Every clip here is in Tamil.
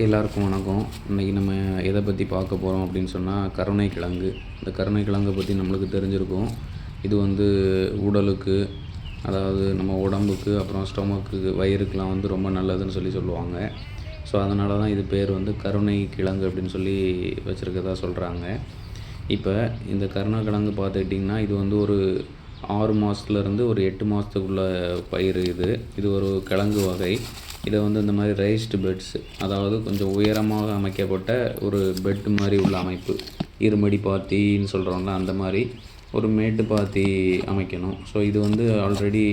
எல்லாருக்கும் வணக்கம். இன்றைக்கி நம்ம எதை பற்றி பார்க்க போகிறோம் அப்படின்னு சொன்னால் கருணை கிழங்கு. இந்த கருணை கிழங்கை பற்றி நம்மளுக்கு தெரிஞ்சிருக்கும். இது வந்து உடலுக்கு அதாவது நம்ம உடம்புக்கு அப்புறம் ஸ்டொமக்கு வயிறுக்கெலாம் வந்து ரொம்ப நல்லதுன்னு சொல்லி சொல்லுவாங்க. ஸோ அதனால தான் இது பேர் வந்து கருணை கிழங்கு அப்படின்னு சொல்லி வச்சுருக்கதா சொல்கிறாங்க இப்போ இந்த கருணைக்கிழங்கு பார்த்துக்கிட்டிங்கன்னா இது வந்து ஒரு ஆறு மாதத்துலேருந்து ஒரு எட்டு மாதத்துக்குள்ள பயிர் இது. இது ஒரு கிழங்கு வகை. இதை வந்து இந்த மாதிரி ரைஸ்டு பெட்ஸு அதாவது கொஞ்சம் உயரமாக அமைக்கப்பட்ட ஒரு பெட் மாதிரி உள்ள அமைப்பு. இருமடி பாத்தின்னு சொல்கிறோம்ல அந்த மாதிரி ஒரு மேட்டு பாத்தி அமைக்கணும். ஸோ இது வந்து ஆல்ரெடி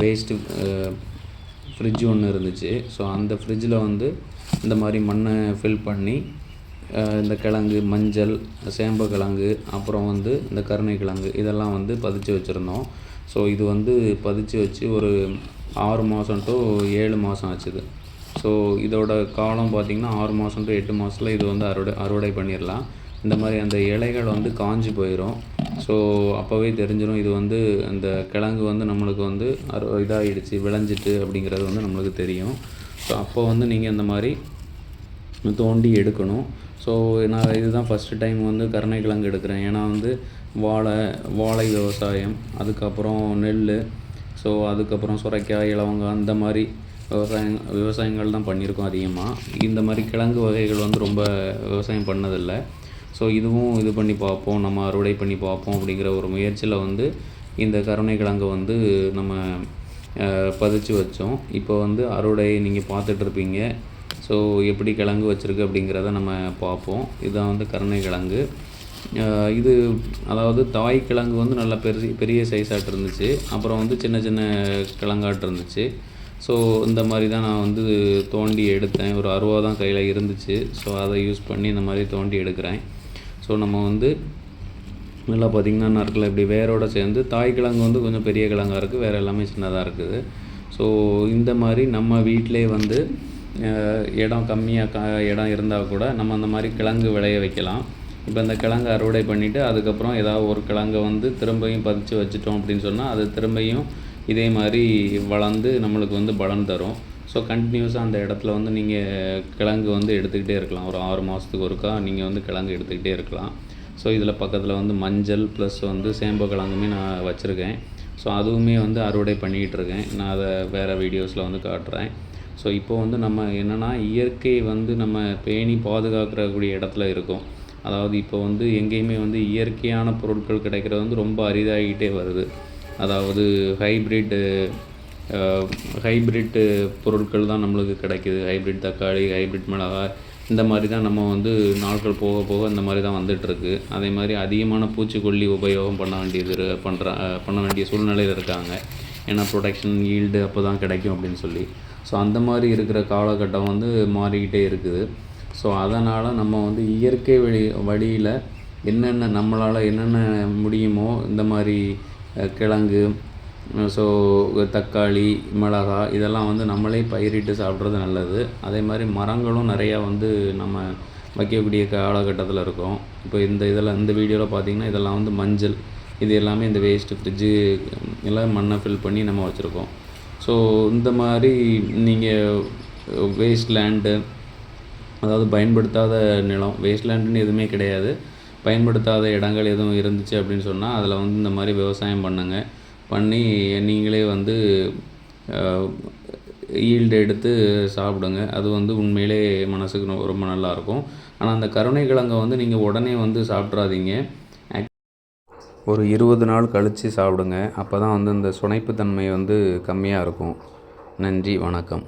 வேஸ்ட்டு ஃப்ரிட்ஜ் ஒன்று இருந்துச்சு. ஸோ அந்த ஃப்ரிட்ஜில் வந்து இந்த மாதிரி மண்ணை ஃபில் பண்ணி இந்த கிழங்கு மஞ்சள் சேம்ப கிழங்கு அப்புறம் வந்து இந்த கருணை கிழங்கு இதெல்லாம் வந்து பதிச்சு வச்சுருந்தோம். ஸோ இது வந்து பதிச்சு வச்சு ஒரு ஆறு மாதம் டு ஏழு மாதம் ஆச்சுது. ஸோ இதோட காலம் பார்த்திங்கன்னா ஆறு மாதம் டு எட்டு மாதத்தில் இது வந்து அறுவடை அறுவடை பண்ணிடலாம் இந்த மாதிரி அந்த இலைகள் வந்து காஞ்சி போயிடும் ஸோ அப்போவே தெரிஞ்சிடும் இது வந்து அந்த கிழங்கு வந்து நம்மளுக்கு வந்து அரு இதாகிடுச்சு விளைஞ்சிட்டு அப்படிங்கிறது வந்து நம்மளுக்கு தெரியும். ஸோ அப்போ வந்து நீங்கள் இந்த மாதிரி தோண்டி எடுக்கணும். ஸோ நான் இதுதான் ஃபஸ்ட்டு டைம் வந்து கருணைக்கிழங்கு எடுக்கிறேன். ஏன்னா வந்து வாழை வாழை விவசாயம் அதுக்கப்புறம் நெல் ஸோ அதுக்கப்புறம் சுரைக்காய் இலவங்காய் அந்த மாதிரி விவசாயம் விவசாயங்கள் தான் பண்ணியிருக்கோம் அதிகமாக இந்த மாதிரி கிழங்கு வகைகள் வந்து ரொம்ப விவசாயம் பண்ணதில்லை. ஸோ இதுவும் இது பண்ணி பார்ப்போம் நம்ம அறுவடை பண்ணி பார்ப்போம் அப்படிங்கிற ஒரு முயற்சியில் வந்து இந்த கருணை கிழங்கு வந்து நம்ம பதிச்சு வச்சோம். இப்போ வந்து அறுவடை நீங்கள் பார்த்துட்ருப்பீங்க ஸோ எப்படி கிழங்கு வச்சுருக்கு அப்படிங்கிறத நம்ம பார்ப்போம். இதுதான் வந்து கருணை கிழங்கு. இது அதாவது தாய் கிழங்கு வந்து நல்லா பெரிய பெரிய சைஸாட்டு இருந்துச்சு. அப்புறம் வந்து சின்ன சின்ன கிழங்காட்டு இருந்துச்சு. ஸோ இந்த மாதிரி தான் நான் வந்து தோண்டி எடுத்தேன். ஒரு அருவா தான் கையில் இருந்துச்சு. ஸோ அதை யூஸ் பண்ணி இந்த மாதிரி தோண்டி எடுக்கிறேன். ஸோ நம்ம வந்து நல்லா பார்த்திங்கன்னா நறுக்கில் இப்படி வேரோட சேர்ந்து தாய் கிழங்கு வந்து கொஞ்சம் பெரிய கிழங்கா இருக்குது வேறு எல்லாமே சின்னதாக இருக்குது. ஸோ இந்த மாதிரி நம்ம வீட்டிலே வந்து இடம் கம்மியாக கா இடம் இருந்தால் கூட நம்ம அந்த மாதிரி கிழங்கு விளைய வைக்கலாம். இப்போ இந்த கிழங்கு அறுவடை பண்ணிவிட்டு அதுக்கப்புறம் ஏதாவது ஒரு கிழங்கை வந்து திரும்பியும் பதிச்சு வச்சுட்டோம் அப்படின்னு சொன்னால் அது திரும்பியும் இதே மாதிரி வளர்ந்து நம்மளுக்கு வந்து பலன் தரும். ஸோ கண்டினியூஸாக அந்த இடத்துல வந்து நீங்கள் கிழங்கு வந்து எடுத்துக்கிட்டே இருக்கலாம். ஒரு ஆறு மாதத்துக்கு ஒருக்கா நீங்கள் வந்து கிழங்கு எடுத்துக்கிட்டே இருக்கலாம். ஸோ இதில் பக்கத்தில் வந்து மஞ்சள் ப்ளஸ் வந்து சேம்ப கிழங்குமே நான் வச்சுருக்கேன். ஸோ அதுவுமே வந்து அறுவடை பண்ணிக்கிட்டு இருக்கேன். நான் அதை வேறு வீடியோஸில் வந்து காட்டுறேன். ஸோ இப்போ வந்து நம்ம என்னென்னா இயற்கை வந்து நம்ம பேணி பாதுகாக்கக்கூடிய இடத்துல இருக்கோம். அதாவது இப்போ வந்து எங்கேயுமே வந்து இயற்கையான பொருட்கள் கிடைக்கிறது வந்து ரொம்ப அரிதாகிட்டே வருது. அதாவது ஹைப்ரிட்டு ஹைப்ரிட்டு பொருட்கள் தான் நம்மளுக்கு கிடைக்கிது. ஹைப்ரிட் தக்காளி ஹைப்ரிட் மிளகாய் இந்த மாதிரி தான் நம்ம வந்து நாட்கள் போக போக இந்த மாதிரி தான் வந்துட்டுருக்கு. அதே மாதிரி அதிகமான பூச்சிக்கொல்லி உபயோகம் பண்ண வேண்டியது பண்ணுற பண்ண வேண்டிய சூழ்நிலையில் இருக்காங்க. ஏன்னா ப்ரொடெக்ஷன் ஈல்டு அப்போ தான் கிடைக்கும் அப்படின்னு சொல்லி. ஸோ அந்த மாதிரி இருக்கிற காலகட்டம் வந்து மாறிக்கிட்டே இருக்குது. ஸோ அதனால் நம்ம வந்து இயற்கை வழி வழியில் என்னென்ன நம்மளால் என்னென்ன முடியுமோ இந்த மாதிரி கிழங்கு ஸோ தக்காளி மிளகாய் இதெல்லாம் வந்து நம்மளே பயிரிட்டு சாப்பிட்றது நல்லது. அதே மாதிரி மரங்களும் நிறையா வந்து நம்ம வைக்கக்கூடிய காலகட்டத்தில் இருக்கோம். இப்போ இந்த இதில் இந்த வீடியோவில் பார்த்தீங்கன்னா இதெல்லாம் வந்து மஞ்சள் இது எல்லாமே இந்த வேஸ்ட்டு ஃப்ரிட்ஜு எல்லாம் மண்ணை ஃபில் பண்ணி நம்ம வச்சுருக்கோம். ஸோ இந்த மாதிரி நீங்கள் வேஸ்ட் லேண்டு அதாவது பயன்படுத்தாத நிலம் வேஸ்ட்லேண்டுன்னு எதுவுமே கிடையாது. பயன்படுத்தாத இடங்கள் எதுவும் இருந்துச்சு அப்படின்னு சொன்னால் அதில் வந்து இந்த மாதிரி விவசாயம் பண்ணுங்க. பண்ணி நீங்களே வந்து ஈல்டு எடுத்து சாப்பிடுங்க. அது வந்து உண்மையிலே மனசுக்கு ரொம்ப- ரொம்ப நல்லாயிருக்கும் ஆனால் அந்த கருணை கிழங்கை வந்து நீங்கள் உடனே வந்து சாப்பிட்றாதீங்க. ஒரு இருபது நாள் கழித்து சாப்பிடுங்க. அப்போ தான் வந்து இந்த சுனைப்புத்தன்மை வந்து கம்மியாக இருக்கும். நன்றி வணக்கம்.